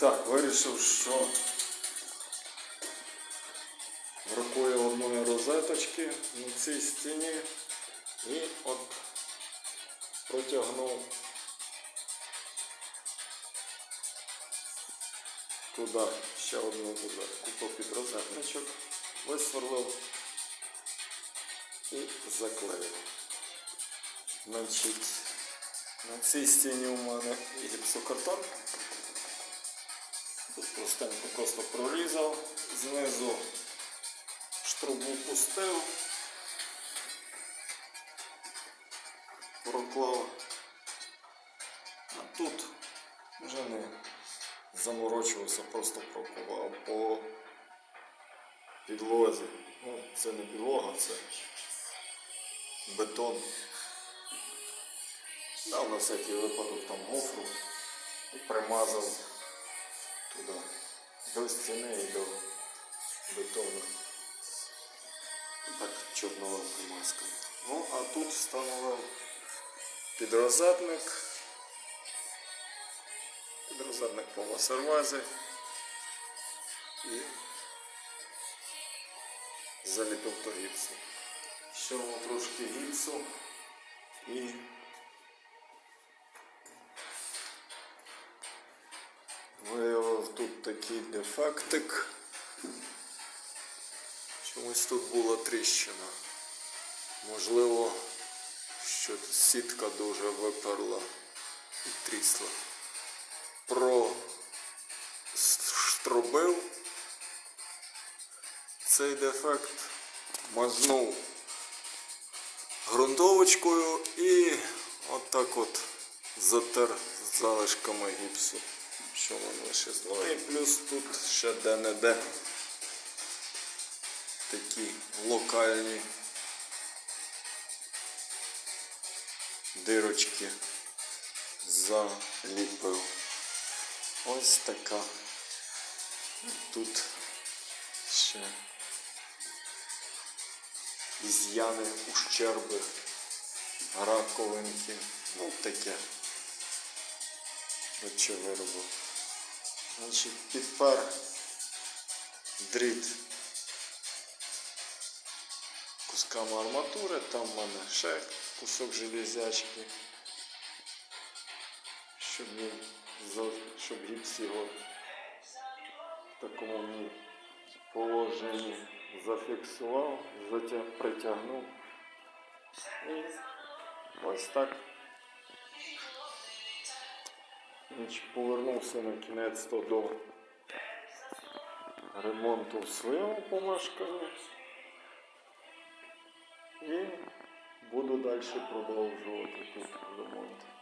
Так, вирішив, що бракує одної розеточки на цій стіні і от протягнув туди ще одну туди купив під розетничок, висверлив і заклеїв. Значить, на цій стіні у мене гіпсокартон. Тут простенько просто прорізав, знизу штрубу пустив, проклав. А тут вже не заморочувався, просто проклав по підлозі. Ну, це не підлога, це бетон. Дав на всякий випадок там гофру і примазав туди, до стіни і до бетону. Так чорнова примазка. Ну, а тут встановив підрозетник. Підрозетник по васервазі і заліпив до гіпсу. Ще трошки гіпсу і тут такий дефектик. Чомусь тут була тріщина. Можливо, що сітка дуже виперла і трісла. Простробив цей дефект, мазнув ґрунтовочкою і отак от затер з залишками гіпсу, що воно. Ну і плюс тут ще де-не-де такі локальні дирочки заліпив. Ось така. Тут ще із'яни, ущерби, раковинки. Ну таке. От що виробив. Значить, підпер дріт кусками арматури, там в мене ще кусок железячки, щоб він щоб гіпс його в такому положенні зафіксував, затя- притягнув. І ось так. Повернувся на кінець то до ремонту в своєму помешканні. І буду далі продовжувати тут ремонт.